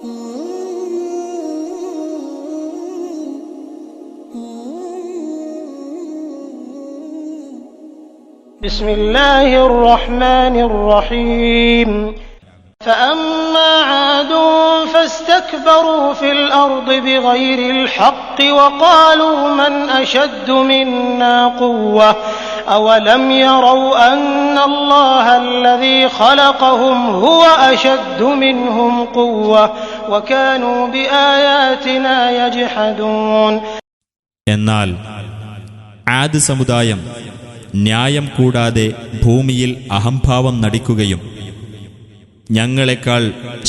بسم الله الرحمن الرحيم. فأما عاد فاستكبروا في الأرض بغير الحق وقالوا من أشد منا قوة. أولم يروا أن الله الذي خلقهم هو أشد منهم قوة وكانوا بآياتنا يجحدون എന്നാൽ ആദ് സമുദായം ന്യായം കൂടാതെ ഭൂമിയിൽ അഹംഭാവം നടിക്കുകയും ഞങ്ങളെക്കാൾ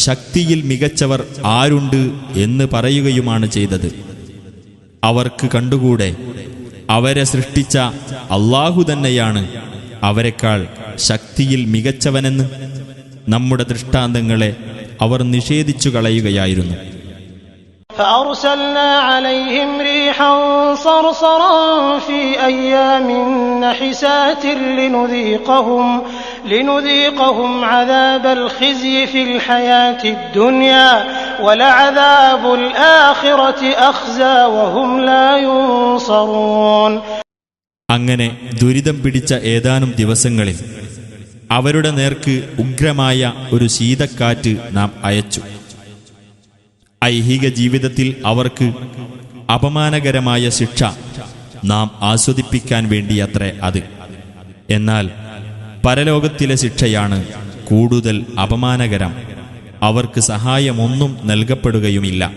ശക്തിയിൽ മികച്ചവർ ആരുണ്ട് എന്ന് പറയുകയുമാണ് ചെയ്തത് അവർക്ക് കണ്ടുകൂടെ അവരെ സൃഷ്ടിച്ച അള്ളാഹു തന്നെയാണ് അവരെക്കാൾ ശക്തിയിൽ മികച്ചവനെന്ന് നമ്മുടെ ദൃഷ്ടാന്തങ്ങളെ അവർ നിഷേധിച്ചു കളയുകയായിരുന്നു فأرسلنا عليهم ريحا صرصرا في أيام نحسات لنذيقهم لنذيقهم عذاب الخزي في الحياة الدنيا ولعذاب الآخرة أخزى وهم لا ينصرون അങ്ങനെ ദുരിതം പിടിച്ച ഏതാനും ദിവസങ്ങളിൽ അവരുടെ നേർക്ക് ഉഗ്രമായ ഒരു ശീതക്കാറ്റ് നാം അയച്ചു ഐഹിക ജീവിതത്തിൽ അവർക്ക് അപമാനകരമായ ശിക്ഷ നാം ആസ്വദിപ്പിക്കാൻ വേണ്ടിയത്രേ അത് എന്നാൽ പരലോകത്തിലെ ശിക്ഷയാണ് കൂടുതൽ അപമാനകരം അവർക്ക് സഹായമൊന്നും നൽകപ്പെടുകയുമില്ല.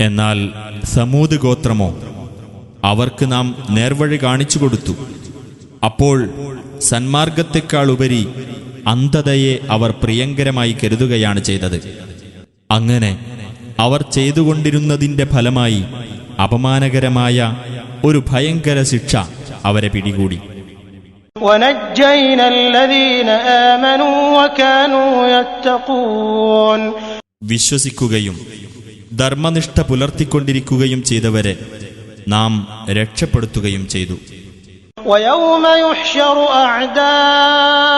എന്നാൽ സമൂത് ഗോത്രമോ അവർക്ക് നാം നേർവഴി കാണിച്ചു കൊടുത്തു. അപ്പോൾ സന്മാർഗത്തെക്കാളുപരി അന്ധതയെ അവർ പ്രിയങ്കരമായി കരുതുകയാണ് ചെയ്തത്. അങ്ങനെ അവർ ചെയ്തുകൊണ്ടിരുന്നതിന്റെ ഫലമായി അപമാനകരമായ ഒരു ഭയങ്കര ശിക്ഷ അവരെ പിടികൂടി ونجينا الذين آمنوا وكانوا يتقون വിശ്വസിക്കുകയും ധർമ്മനിഷ്ഠ പുലർത്തിക്കൊണ്ടിരിക്കുകയും ചെയ്തവരെ നാം രക്ഷപ്പെടുത്തുകയും ചെയ്തു ويوم يحشر أعداء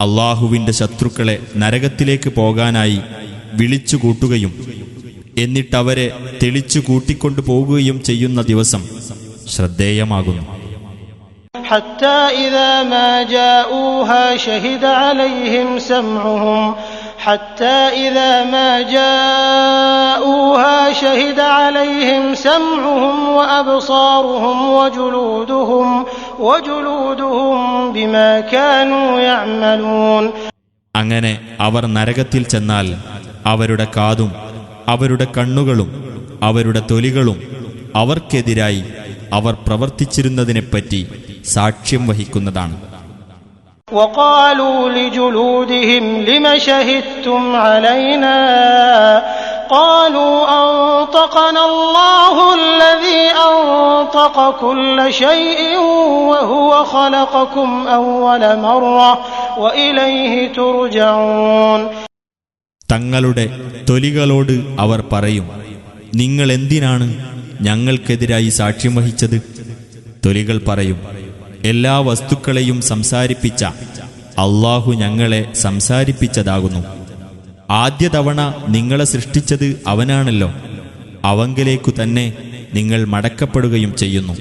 അള്ളാഹുവിന്റെ ശത്രുക്കളെ നരകത്തിലേക്ക് പോകാനായി വിളിച്ചു കൂട്ടുകയും എന്നിട്ടവരെ തെളിച്ചു കൂട്ടിക്കൊണ്ടു പോകുകയും ചെയ്യുന്ന ദിവസം ശ്രദ്ധേയമാകുന്നു حتى إذا ما جاءوها شهد عليهم سمعهم حتى إذا ما جاءوها شهد عليهم سمعهم وأبصارهم وجلودهم وجلودهم بما كانوا يعملون അങ്ങനെ അവർ നരകത്തിൽ ചെന്നാൽ അവരുടെ കാതും അവരുടെ കണ്ണുകളും അവരുടെ തൊലികളും അവർക്കെതിരായി അവർ പ്രവർത്തിച്ചിരുന്നതിനെപ്പറ്റി സാക്ഷ്യം വഹിക്കുന്നതാണ് وقالوا لجلودهم لم شهدتم علينا قالوا أنطقنا الله الذي أنطق كل شيء وهو خلقكم أول مرة وإليه ترجعون തങ്ങളുടെ തൊലികളോട് അവർ പറയും നിങ്ങൾ എന്തിനാണ് ഞങ്ങൾക്കെതിരായി സാക്ഷ്യം വഹിച്ചത് തൊലികൾ പറയും എല്ലാ വസ്തുക്കളെയും സംസാരിപ്പിച്ച അള്ളാഹു ഞങ്ങളെ സംസാരിപ്പിച്ചതാകുന്നു ആദ്യ തവണ നിങ്ങളെ സൃഷ്ടിച്ചത് അവനാണല്ലോ അവങ്കലേക്കു തന്നെ നിങ്ങൾ മടക്കപ്പെടുകയും ചെയ്യുന്നു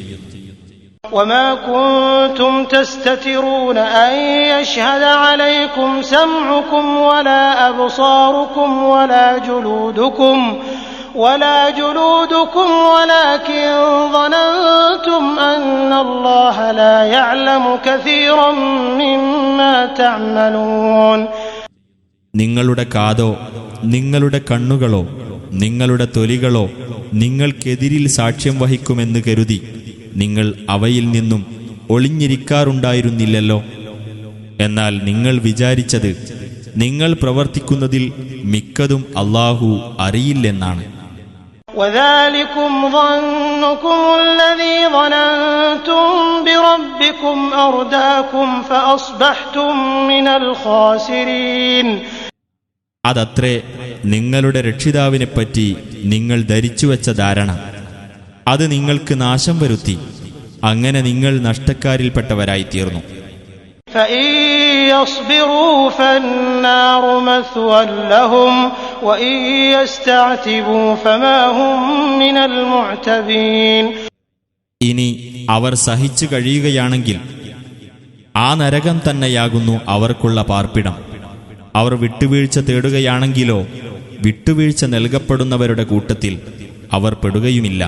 وما كنتم تستترون أن يشهد عليكم سمعكم ولا أبصاركم ولا جلودكم ولا جلودكم ولكن ظننتم നിങ്ങളുടെ കാതോ നിങ്ങളുടെ കണ്ണുകളോ നിങ്ങളുടെ തൊലികളോ നിങ്ങൾക്കെതിരിൽ സാക്ഷ്യം വഹിക്കുമെന്ന് കരുതി നിങ്ങൾ അവയിൽ നിന്നും ഒളിഞ്ഞിരിക്കാറുണ്ടായിരുന്നില്ലല്ലോ. എന്നാൽ നിങ്ങൾ വിചാരിച്ചത് നിങ്ങൾ പ്രവർത്തിക്കുന്നതിൽ മിക്കതും അള്ളാഹു അറിയില്ലെന്നാണ്. وذلكم ظنكم الذي ظننتم بربكم أرداكم فأصبحتم من الخاسرين അതത്രേ നിങ്ങളുടെ രക്ഷിതാവിനെപ്പറ്റി നിങ്ങൾ ധരിച്ചുവെച്ച ധാരണ അത് നിങ്ങൾക്ക് നാശം വരുത്തി അങ്ങനെ നിങ്ങൾ നഷ്ടക്കാരിൽപ്പെട്ടവരായിത്തീർന്നു فإن يصبروا فالنار مثوى لهم وإن يستعتبوا فما هم من المعتبين ഇനി അവർ സഹിച്ചു കഴിയുകയാണെങ്കിൽ ആ നരകം തന്നെയാകുന്നു അവർക്കുള്ള പാർപ്പിടം അവർ വിട്ടുവീഴ്ച തേടുകയാണെങ്കിലോ വിട്ടുവീഴ്ച നൽകപ്പെടുന്നവരുടെ കൂട്ടത്തിൽ അവർ പെടുകയുമില്ല